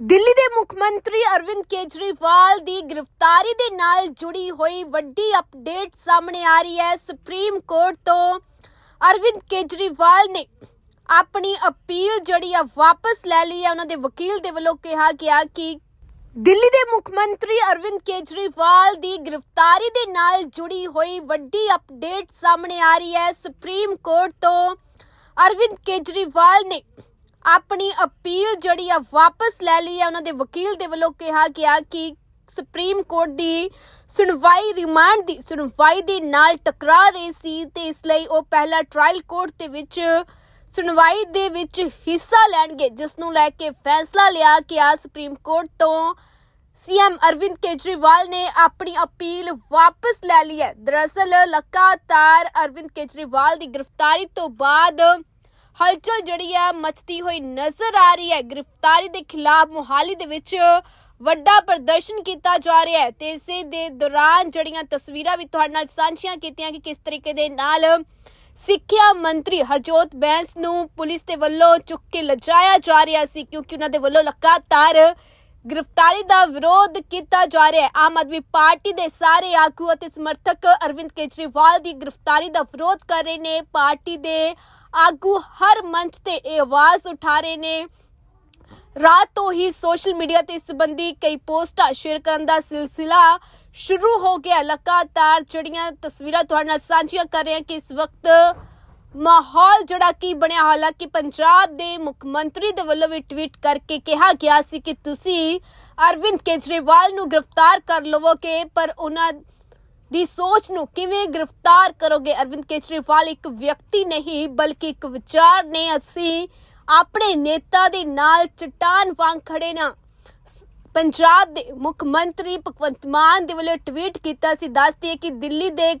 ਦਿੱਲੀ ਦੇ ਮੁੱਖ ਮੰਤਰੀ ਅਰਵਿੰਦ ਕੇਜਰੀਵਾਲ ਦੀ ਗ੍ਰਿਫਤਾਰੀ ਦੇ ਨਾਲ ਜੁੜੀ ਹੋਈ ਵੱਡੀ ਅਪਡੇਟ ਸਾਹਮਣੇ ਆ ਰਹੀ ਹੈ। ਸੁਪਰੀਮ ਕੋਰਟ ਤੋਂ ਅਰਵਿੰਦ ਕੇਜਰੀਵਾਲ ਨੇ ਆਪਣੀ ਅਪੀਲ ਜਿਹੜੀ ਆ, ਵਾਪਸ ਲੈ ਲਈ ਹੈ। ਉਹਨਾਂ ਦੇ ਵਕੀਲ ਦੇ ਵੱਲੋਂ ਕਿਹਾ ਗਿਆ ਕਿ ਦਿੱਲੀ ਦੇ ਮੁੱਖ ਮੰਤਰੀ ਅਰਵਿੰਦ ਕੇਜਰੀਵਾਲ ਦੀ ਗ੍ਰਿਫਤਾਰੀ ਦੇ ਨਾਲ ਜੁੜੀ ਹੋਈ ਵੱਡੀ ਅਪਡੇਟ ਸਾਹਮਣੇ ਆ ਰਹੀ ਹੈ। ਸੁਪਰੀਮ ਕੋਰਟ ਤੋਂ ਅਰਵਿੰਦ ਕੇਜਰੀਵਾਲ ਨੇ ਆਪਣੀ ਅਪੀਲ ਜਿਹੜੀ ਆ ਵਾਪਸ ਲੈ ਲਈ ਹੈ ਉਹਨਾਂ ਦੇ ਵਕੀਲ ਦੇ ਵੱਲੋਂ ਕਿਹਾ ਗਿਆ ਕਿ ਸੁਪਰੀਮ ਕੋਰਟ ਦੀ ਸੁਣਵਾਈ ਰਿਮਾਂਡ ਦੀ ਸੁਣਵਾਈ ਦੇ ਨਾਲ ਟਕਰਾ ਰਹੀ ਸੀ ਤੇ ਇਸ ਲਈ ਉਹ ਪਹਿਲਾ ਟ੍ਰਾਇਲ ਕੋਰਟ ਦੇ ਵਿੱਚ ਸੁਣਵਾਈ ਦੇ ਵਿੱਚ ਹਿੱਸਾ ਲੈਣਗੇ। ਜਿਸ ਨੂੰ ਲੈ ਕੇ ਫੈਸਲਾ ਲਿਆ ਕਿ ਆ ਸੁਪਰੀਮ ਕੋਰਟ ਤੋਂ ਸੀਐਮ ਅਰਵਿੰਦ ਕੇਜਰੀਵਾਲ ਨੇ ਆਪਣੀ ਅਪੀਲ ਵਾਪਸ ਲੈ ਲਈ ਹੈ। ਦਰਅਸਲ ਲਗਾਤਾਰ ਅਰਵਿੰਦ ਕੇਜਰੀਵਾਲ ਦੀ ਗ੍ਰਿਫਤਾਰੀ ਤੋਂ ਬਾਅਦ ਹਲਚਲ ਜਿਹੜੀ ਹੈ ਮਚਦੀ ਹੋਈ ਨਜ਼ਰ ਆ ਰਹੀ ਹੈ। ਗ੍ਰਿਫਤਾਰੀ ਦੇ ਖਿਲਾਫ ਮੁਹਾਲੀ ਦੇ ਵਿੱਚ ਵੱਡਾ ਪ੍ਰਦਰਸ਼ਨ ਕੀਤਾ ਜਾ ਰਿਹਾ ਹੈ। ਤੇ ਇਸੇ ਦੇ ਦੌਰਾਨ ਜਿਹੜੀਆਂ ਤਸਵੀਰਾਂ ਵੀ ਤੁਹਾਡੇ ਨਾਲ ਸਾਂਝੀਆਂ ਕੀਤੀਆਂ ਕਿ ਕਿਸ ਤਰੀਕੇ ਦੇ ਨਾਲ ਸਿੱਖਿਆ ਮੰਤਰੀ ਹਰਜੋਤ ਬੈਂਸ ਨੂੰ ਪੁਲਿਸ ਦੇ ਵੱਲੋਂ ਚੁੱਕ ਕੇ ਲਿਜਾਇਆ ਜਾ ਰਿਹਾ ਸੀ, ਕਿਉਂਕਿ ਉਹਨਾਂ ਦੇ ਵੱਲੋਂ ਲਗਾਤਾਰ ਗ੍ਰਿਫਤਾਰੀ ਦਾ ਵਿਰੋਧ ਕੀਤਾ ਜਾ ਰਿਹਾ ਹੈ। ਆਮ ਆਦਮੀ ਪਾਰਟੀ ਦੇ ਸਾਰੇ ਆਗੂ ਅਤੇ ਸਮਰਥਕ ਅਰਵਿੰਦ ਕੇਜਰੀਵਾਲ ਦੀ ਗ੍ਰਿਫਤਾਰੀ ਦਾ ਵਿਰੋਧ ਕਰ ਰਹੇ ਨੇ। ਪਾਰਟੀ ਦੇ ਆਗੂ ਹਰ ਮੰਚ ਤੇ ਇਹ ਆਵਾਜ਼ ਉਠਾ ਰਹੇ ਨੇ। ਰਾਤ ਤੋਂ ਹੀ ਸੋਸ਼ਲ ਮੀਡੀਆ ਤੇ ਸੰਬੰਧੀ ਕਈ ਪੋਸਟਾਂ ਸ਼ੇਅਰ ਕਰਨ ਦਾ ਸਿਲਸਿਲਾ ਸ਼ੁਰੂ ਹੋ ਗਿਆ। ਲਗਾਤਾਰ ਜਿਹੜੀਆਂ ਤਸਵੀਰਾਂ ਤੁਹਾਡੇ ਨਾਲ ਸਾਂਝੀਆਂ ਕਰ ਰਹੇ ਹਾਂ ਕਿ ਇਸ ਵਕਤ ਮਾਹੌਲ ਜਿਹੜਾ ਕੀ ਬਣਿਆ, ਹਾਲਾਂਕਿ ਪੰਜਾਬ ਦੇ ਮੁੱਖ ਮੰਤਰੀ ਦੇ ਵੱਲੋਂ ਵੀ ਟਵੀਟ ਕਰਕੇ ਕਿਹਾ ਗਿਆ ਸੀ ਕਿ ਤੁਸੀਂ ਅਰਵਿੰਦ ਕੇਜਰੀਵਾਲ ਨੂੰ ਗ੍ਰਿਫਤਾਰ ਕਰ ਲਵੋਗੇ, ਪਰ ਉਹਨਾਂ ਦੀ ਸੋਚ ਨੂੰ ਕਿਵੇਂ ਗ੍ਰਿਫਤਾਰ ਕਰੋਗੇ? ਅਰਵਿੰਦ ਕੇਜਰੀਵਾਲ ਇੱਕ ਵਿਅਕਤੀ ਨਹੀਂ, ਬਲਕਿ ਇੱਕ ਵਿਚਾਰ ਨੇ। ਅਸੀਂ ਆਪਣੇ ਨੇਤਾ ਦੇ ਨਾਲ ਚਟਾਨ ਵਾਂਗ ਖੜੇ ਨਾ ਪੰਜਾਬ ਦੇ ਮੁੱਖ ਮੰਤਰੀ ਭਗਵੰਤ ਮਾਨ ਦੇ ਵੱਲੋਂ ਟਵੀਟ ਕੀਤਾ ਸੀ, ਦੱਸਦੀ ਹੈ ਕਿ ਦਿੱਲੀ ਦੇ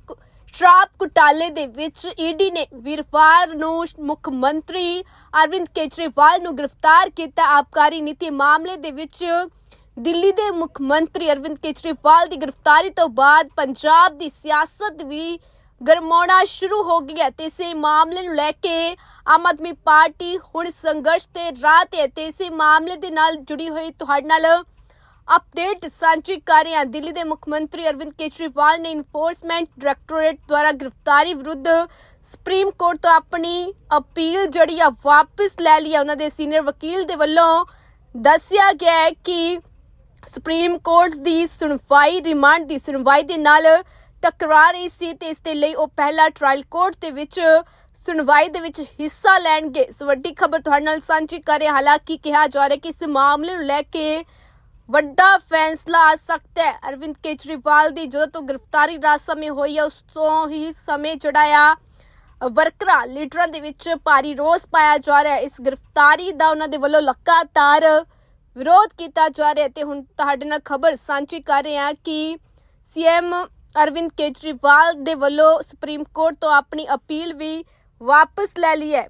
ਸ਼ਰਾਬ ਘੁਟਾਲੇ ਦੇ ਵਿੱਚ ਈਡੀ ਨੇ ਵੀਰਵਾਰ ਨੂੰ ਮੁੱਖ ਮੰਤਰੀ ਅਰਵਿੰਦ ਕੇਜਰੀਵਾਲ ਨੂੰ ਗ੍ਰਿਫਤਾਰ ਕੀਤਾ। ਆਬਕਾਰੀ ਨੀਤੀ ਮਾਮਲੇ ਦੇ ਵਿੱਚ ਦਿੱਲੀ ਦੇ ਮੁੱਖ ਮੰਤਰੀ ਅਰਵਿੰਦ ਕੇਜਰੀਵਾਲ ਦੀ ਗ੍ਰਿਫਤਾਰੀ ਤੋਂ ਬਾਅਦ ਪੰਜਾਬ ਦੀ ਸਿਆਸਤ ਵੀ ਗਰਮਾਉਣਾ ਸ਼ੁਰੂ ਹੋ ਗਈ ਤੇ ਇਸੇ ਮਾਮਲੇ ਨੂੰ ਲੈ ਕੇ ਆਮ ਆਦਮੀ ਪਾਰਟੀ ਹੁਣ ਸੰਘਰਸ਼ ਤੇ ਰਾਹ ਤੇ ਹੈ ਤੇ ਇਸੇ ਮਾਮਲੇ ਦੇ ਨਾਲ ਜੁੜੀ ਹੋਈ ਤੁਹਾਡੇ ਨਾਲ ਅਪਡੇਟ ਸਾਂਝੀ ਕਰ ਰਹੇ ਹਾਂ। ਦਿੱਲੀ ਦੇ ਮੁੱਖ ਮੰਤਰੀ ਅਰਵਿੰਦ ਕੇਜਰੀਵਾਲ ਨੇ ਇਨਫੋਰਸਮੈਂਟ ਡਾਇਰੈਕਟੋਰੇਟ ਦੁਆਰਾ ਗ੍ਰਿਫਤਾਰੀ ਵਿਰੁੱਧ ਸੁਪਰੀਮ ਕੋਰਟ ਤੋਂ ਆਪਣੀ ਅਪੀਲ ਜਿਹੜੀ ਆ ਵਾਪਸ ਲੈ ਲਈ ਹੈ। ਉਹਨਾਂ ਦੇ ਸੀਨੀਅਰ ਵਕੀਲ ਦੇ ਵੱਲੋਂ ਦੱਸਿਆ ਗਿਆ ਕਿ ਸੁਪਰੀਮ ਕੋਰਟ ਦੀ ਸੁਣਵਾਈ, ਰਿਮਾਂਡ ਦੀ ਸੁਣਵਾਈ ਦੇ ਨਾਲ ਟਕਰਾ ਰਹੀ ਸੀ ਤੇ ਇਸ ਦੇ ਲਈ ਉਹ ਪਹਿਲਾ ਟ੍ਰਾਇਲ ਕੋਰਟ ਦੇ ਵਿੱਚ ਸੁਣਵਾਈ ਦੇ ਵਿੱਚ ਹਿੱਸਾ ਲੈਣਗੇ। ਸੋ ਵੱਡੀ ਖਬਰ ਤੁਹਾਡੇ ਨਾਲ ਸਾਂਝੀ ਕਰ ਰਹੇ ਹਾਲਾਂਕਿ ਕਿਹਾ ਜਾ ਰਿਹਾ ਕਿ ਇਸ ਮਾਮਲੇ ਨੂੰ ਲੈ ਕੇ ਵੱਡਾ ਫੈਸਲਾ ਆ ਸਕਦਾ ਹੈ। ਅਰਵਿੰਦ ਕੇਜਰੀਵਾਲ ਦੀ ਜਦੋਂ ਤੋਂ ਗ੍ਰਿਫਤਾਰੀ ਰਾਤ ਸਮੇਂ ਹੋਈ ਹੈ, ਉਸ ਤੋਂ ਹੀ ਸਮੇਂ ਜਿਹੜਾ ਆ, ਵਰਕਰਾਂ, ਲੀਡਰਾਂ ਦੇ ਵਿੱਚ ਭਾਰੀ ਰੋਸ ਪਾਇਆ ਜਾ ਰਿਹਾ ਹੈ। ਇਸ ਗ੍ਰਿਫਤਾਰੀ ਦਾ ਉਹਨਾਂ ਦੇ ਵੱਲੋਂ ਲਗਾਤਾਰ ਵਿਰੋਧ ਕੀਤਾ ਜਾ ਰਿਹਾ ਹੈ ਤੇ ਹੁਣ ਤੁਹਾਡੇ ਨਾਲ ਖਬਰ ਸਾਂਝੀ ਕਰ ਰਹੇ ਹਾਂ ਕਿ ਸੀਐਮ ਅਰਵਿੰਦ ਕੇਜਰੀਵਾਲ ਦੇ ਵੱਲੋਂ ਸੁਪਰੀਮ ਕੋਰਟ ਤੋਂ ਆਪਣੀ ਅਪੀਲ ਵੀ ਵਾਪਸ ਲੈ ਲਈ ਹੈ।